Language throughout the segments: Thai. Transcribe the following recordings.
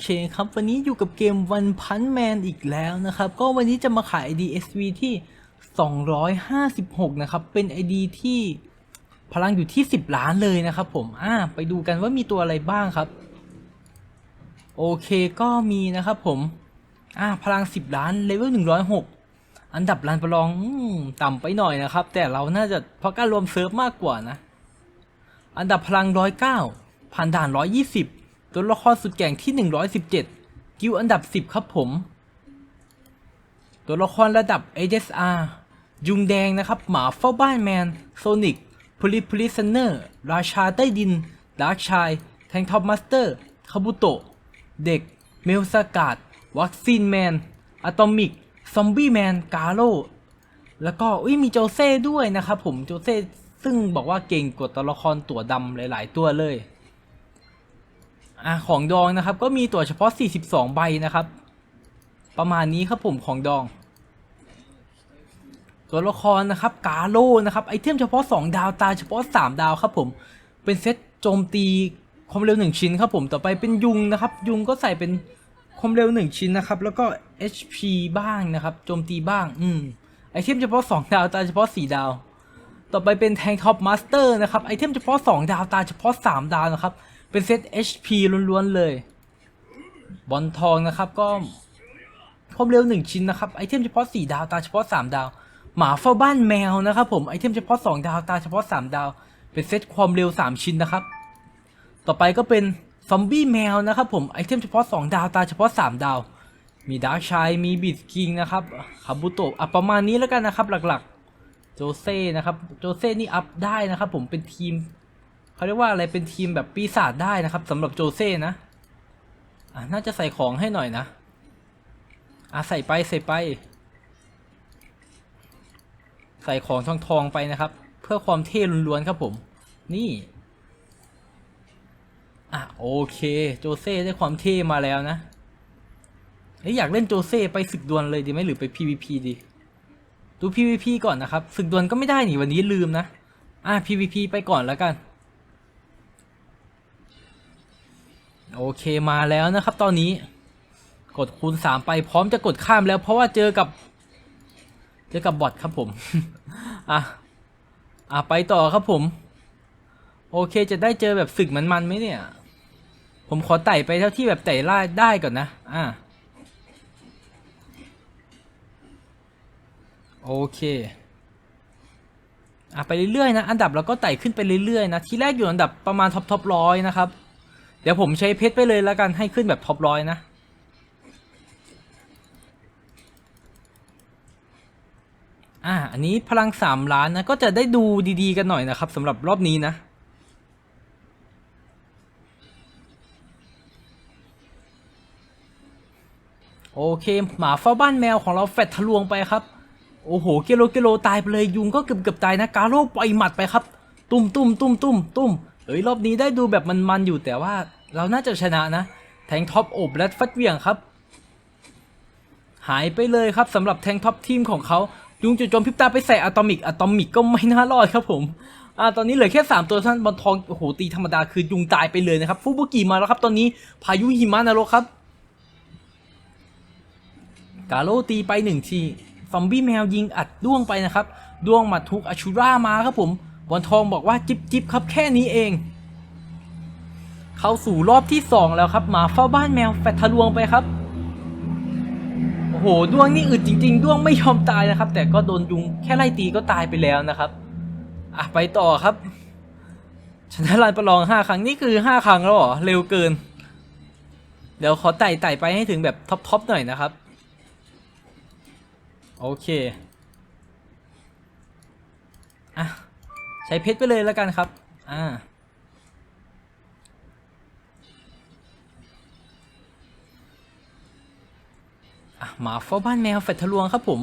เคครับ วันนี้อยู่กับเกม One Punch Man อีกแล้วนะครับ ก็วันนี้จะมาขาย ID SV ที่ 256 นะครับ เป็น ID ที่พลังอยู่ที่ 10 ล้านเลยนะครับผม อ่า ไปดูกันว่ามีตัวอะไรบ้างครับ โอเคก็มีนะครับผม อ่า พลัง 10 ล้าน เลเวล 106 อันดับลานประลองอต่ำไปหน่อยนะครับ แต่เราน่าจะเพราะการรวมเซิร์ฟมากกว่านะ อันดับพลัง 109 ผ่านด่าน 120 ตัวละครสุดแก่งที่ 117 กิวอันดับ 10 ครับผม ตัวละครระดับ ASR ยุงแดงนะครับ หมาเฝ้าบ้านแมน โซนิกพลิพลิซันเนอร์ ราชาใต้ดิน ดาร์กชาย แทงท็อปมาสเตอร์ คาบุโตะ เด็ก เมลสกาดวัคซีนแมน อะตอมิก ซอมบี้แมน กาโล แล้วก็อุ้ยมีโจเซ่ด้วยนะครับผม โจเซ่ซึ่งบอกว่าเก่งกว่าตัวละครตัวดำหลาย ๆ ตัวเลย อะของดองนะครับก็มีตัวเฉพาะ 42 ใบนะครับ ประมาณนี้ครับผมของดอง ตัวละครนะครับกาโลนะครับไอเทมเฉพาะ 2 ดาวตาเฉพาะ 3 ดาวครับผมเป็นเซตโจมตีความเร็ว 1 ชิ้นครับผมต่อไปเป็นยุงนะครับ ยุงก็ใส่เป็นความเร็ว 1 ชิ้นนะครับ แล้วก็ HP บ้างนะครับโจมตีบ้างอืมไอเทมเฉพาะ 2 ดาวตาเฉพาะ 4 ดาว ต่อไปเป็นแทงท็อปมาสเตอร์นะครับไอเทมเฉพาะ 2 ดาวตาเฉพาะ 3 ดาวนะครับ เป็นเซต HP ล้วนๆเลย บอลทองนะครับก็ความเร็ว 1 ชิ้นนะครับ ไอเทมเฉพาะ 4 ดาว ตาเฉพาะ 3 ดาว หมาเฝ้าบ้านแมวนะครับผม ไอเทมเฉพาะ 2 ดาว ตาเฉพาะ 3 ดาว เป็นเซตความเร็ว 3 ชิ้นนะครับ ต่อไปก็เป็นซอมบี้แมวนะครับผม ไอเทมเฉพาะ 2 ดาว ตาเฉพาะ 3 ดาว มีดาร์ชายมีบิดคิงนะครับคาบุโตะอะประมาณนี้แล้วกันนะครับหลักๆ โจเซ่นะครับ โจเซ่นี่อัพได้นะครับผมเป็นทีม เขาเรียกว่าอะไรเป็นทีมแบบปีศาจได้นะครับสำหรับโจเซ่นะอะน่าจะใส่ของให้หน่อยนะอะใส่ไปใส่ไป ใส่ของทองทองไปนะครับ เพื่อความเท่ล้วนๆครับผม นี่อะโอเคโจเซ่ได้ความเท่มาแล้วนะเอ้ยอยากเล่นโจเซ่ไปศึกดวลเลยดีไหมหรือไป PVP ดีดู PVP ก่อนนะครับศึกดวลก็ไม่ได้นี่วันนี้ลืมนะ อะ PVP ไปก่อนแล้วกัน โอเคมาแล้วนะครับตอนนี้ กดคูณสามไปพร้อมจะกดข้ามแล้ว เพราะว่าเจอกับ เจอกับบอทครับผม อะ อะไปต่อครับผม โอเคจะได้เจอแบบศึกมันๆไหมเนี่ย ผมขอไต่ไปเท่าที่แบบไต่ล่าได้ก่อนนะ อะโอเคอะไปเรื่อยๆนะ อันดับเราก็ไต่ขึ้นไปเรื่อยๆนะ ที่แรกอยู่อันดับประมาณท็อปท็อปร้อยนะครับ เดี๋ยวผมใช้เพชรไปเลยแล้วกันให้ขึ้นแบบท็อปร้อยนะอ่าอันนี้พลังสามล้านนะก็จะได้ดูดีๆกันหน่อยนะครับสำหรับรอบนี้นะโอเคหมาเฝ้าบ้านแมวของเราแฟดทะลวงไปครับ โอ้โหเกโลเกโลตายไปเลยยุงก็เกือบเกือบตายนะกาโร่ปล่อยหมัดไปครับ ตุ้มตุ้มตุ้มตุ้มตุ้ม เอ้ยรอบนี้ได้ดูแบบมันๆอยู่แต่ว่าเราน่าจะชนะนะ แทงท็อปโอบและฟัดเวียงครับ หายไปเลยครับสำหรับแทงท็อปทีมของเขายุงจุดจมพิบตาไปใส่อะตอมิกอะตอมิกก็ไม่น่ารอดครับผมอ่าตอนนี้เหลือแค่ 3 ตัวท่านบอลทองโอ้โหตีธรรมดาคือยุงตายไปเลยนะครับ ฟูบุกิมาแล้วครับ ตอนนี้พายุหิมะนรกครับ กาโลตีไปหนึ่งทีซอมบี้แมวยิงอัดด้วงไปนะครับด้วงมัดทุกอาชูรามาครับผม บอลทองบอกว่าจิบจิบครับแค่นี้เอง เข้าสู่รอบที่ 2 แล้วครับหมาเฝ้าบ้านแมวแฟดทะลวงไปครับโอ้โหด้วงนี่อึดจริง ๆด้วงไม่ยอมตายนะครับ แต่ก็โดนยุงแค่ไล่ตีก็ตายไปแล้วนะครับอะไปต่อครับชนะลานประลองห้าครั้งนี่คือห้าครั้งแล้วเหรอเร็วเกิน เดี๋ยวขอไต่ไต่ไปให้ถึงแบบท็อปๆหน่อยนะครับ โอเคอะ ใช้เพชรไปเลยแล้วกันครับ อ่า หมาเฝ้าบ้านแมวแฟดทะลวงครับผม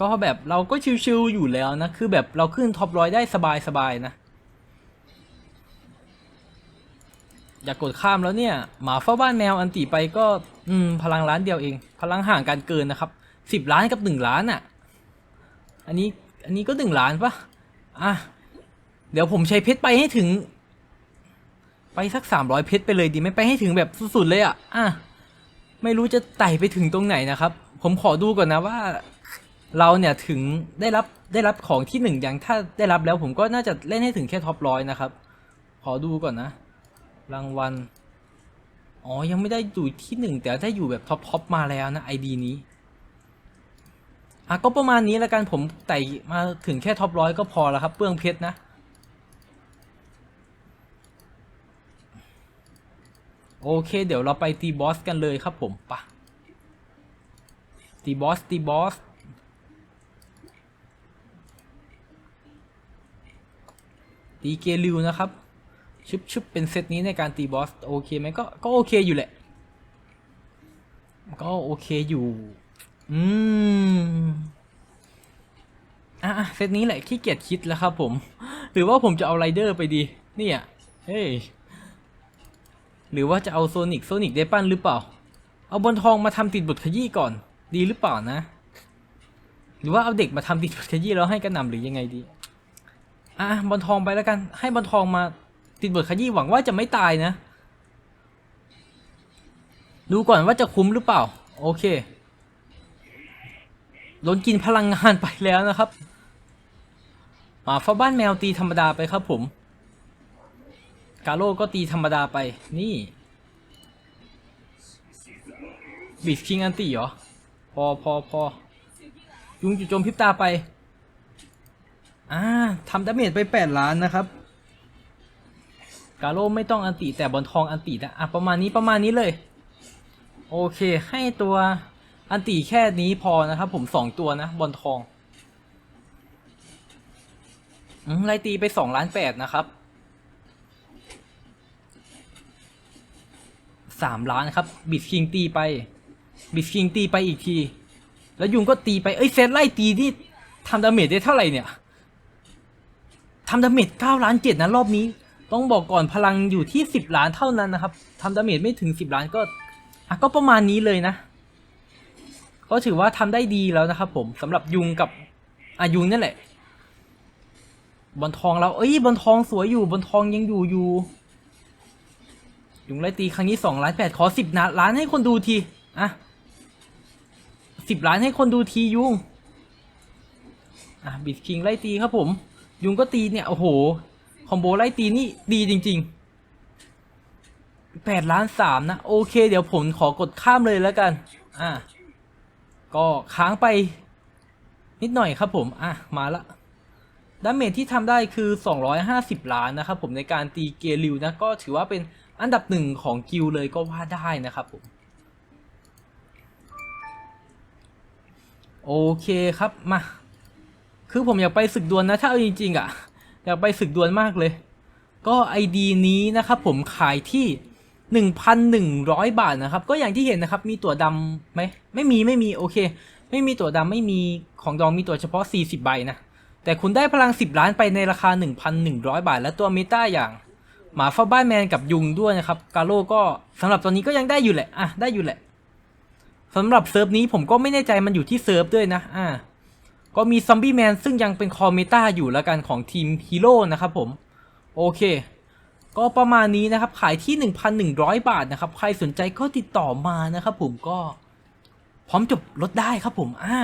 ก็แบบเราก็ชิวๆอยู่แล้วนะ คือแบบเราขึ้นท็อปร้อยได้สบายๆนะ อยากกดข้ามแล้วเนี่ย หมาเฝ้าบ้านแมวอันติไปก็ อืม พลังล้านเดียวเอง พลังห่างกันเกินนะครับ สิบล้านกับหนึ่งล้านอะ อันนี้อันนี้ก็หนึ่งล้านปะอะ เดี๋ยวผมใช้เพชรไปให้ถึง ไปสักสามร้อยเพชรไปเลยดีไหมไปให้ถึงแบบสุดๆเลยอะ อะ ไม่รู้จะไต่ไปถึงตรงไหนนะครับ ผมขอดูก่อนนะว่า เราเนี่ยถึงได้รับได้รับของที่หนึ่งอย่างถ้าได้รับแล้วผมก็น่าจะเล่นให้ถึงแค่ท็อปร้อยนะครับ ขอดูก่อนนะ รางวัล อ๋อ ยังไม่ได้อยู่ที่หนึ่งแต่ได้อยู่แบบท็อปท็อปมาแล้วนะไอดีนี้ อะก็ประมาณนี้แล้วกันผมไต่มาถึงแค่ท็อปร้อยก็พอแล้วครับเปลืองเพชรนะ โอเค เดี๋ยวเราไปตีบอสกันเลยครับผมปะตีบอสตีบอสตีเกลิวนะครับชึบชึบเป็นเซตนี้ในการตีบอส โอเคไหมก็ก็โอเคอยู่แหละ ก็โอเคอยู่ อืม อะเซตนี้แหละขี้เกียจคิดแล้วครับผม หรือว่าผมจะเอาไรเดอร์ไปดี เนี่ย เฮ้ย หรือว่าจะเอาโซนิกโซนิกได้ปั้นหรือเปล่า เอาบอลทองมาทำติดบทขยี้ก่อน ดีหรือเปล่านะ หรือว่าเอาเด็กมาทำติดบทขยี้แล้วให้กระหน่ำหรือยังไงดี อะบอลทองไปแล้วกัน ให้บอลทองมาติดบทขยี้หวังว่าจะไม่ตายนะ ดูก่อนว่าจะคุ้มหรือเปล่า โอเค โดนกินพลังงานไปแล้วนะครับหมาฟ้าบ้านแมวตีธรรมดาไปครับผม กาโร่ก็ตีธรรมดาไป นี่บีสคิงอันตีเหรอ พอพอพอยุงจุดจมพิบตาไป อ่าทำดาเมจไป 8 ล้านนะครับ กาโร่ไม่ต้องอันติแต่บอลทองอันตินะอะประมาณนี้ประมาณนี้เลย โอเค ให้ตัว อันติแค่นี้พอนะครับผมสองตัวนะบอลทองอไล่ตีไปสองล้านแปดนะครับสามล้านครับบิดคิงตีไป บิดคิงตีไปอีกที แล้วยุงก็ตีไป เอ้ยเซตไล่ตีนี่ทำดาเมจได้เท่าไหร่เนี่ยทำดาเมจเก้าล้านเจ็ดนะรอบนี้ ต้องบอกก่อนพลังอยู่ที่สิบล้านเท่านั้นนะครับทำดาเมจไม่ถึงสิบล้านก็อะก็ประมาณนี้เลยนะ ก็ถือว่าทำได้ดีแล้วนะครับผมสำหรับยุงกับอายุงนั่นแหละบอลทองเราเอ้ยบอลทองสวยอยู่บอลทองยังอยู่อยู่ยุงไล่ตีครั้งนี้สองล้านแปดขอสิบนะล้านให้คนดูทีอะสิบล้านให้คนดูทียุงอะบิดคิงไล่ตีครับผม ยุงก็ตีเนี่ยโอ้โหคอมโบไล่ตีนี่ดีจริงๆแปดล้านสามนะ โอเค เดี๋ยวผมขอกดข้ามเลยแล้วกัน อะ ก็ค้างไปนิดหน่อยครับผม อะ มาละดาเมจที่ทำได้คือ 250 ล้านนะครับผมในการตีเกลิวนะ ก็ถือว่าเป็นอันดับหนึ่งของกิลเลยก็ว่าได้นะครับผมโอเคครับมา คือผมอยากไปศึกดวลนะ ถ้าเอาจริง ๆอะ อยากไปศึกดวลมากเลย ก็ไอดีนี้นะครับผมขายที่ 1,100 บาทนะครับ ก็อย่างที่เห็นนะครับ มีตั๋วดำไหมไม่มีไม่มีโอเค ไม่มีตั๋วดำไม่มีของดองมีตั๋วเฉพาะ 40 ใบนะ แต่คุณได้พลัง 10 ล้านไปในราคา 1,100 บาท และตัวเมตาอย่าง หมาเฝ้าบ้านแมนกับยุงด้วยนะครับ กาโร่ก็สำหรับตัวนี้ก็ยังได้อยู่แหละอะได้อยู่แหละสำหรับเซิร์ฟนี้ผมก็ไม่แน่ใจมันอยู่ที่เซิร์ฟด้วยนะอะก็มีซอมบี้แมนซึ่งยังเป็นคอเมตาอยู่แล้วกันของทีมฮีโร่นะครับผมโอเค ก็ประมาณนี้นะครับ ขายที่ 1,100 บาทนะครับ ใครสนใจก็ติดต่อมานะครับผมก็พร้อมจบลดได้ครับผมอ่า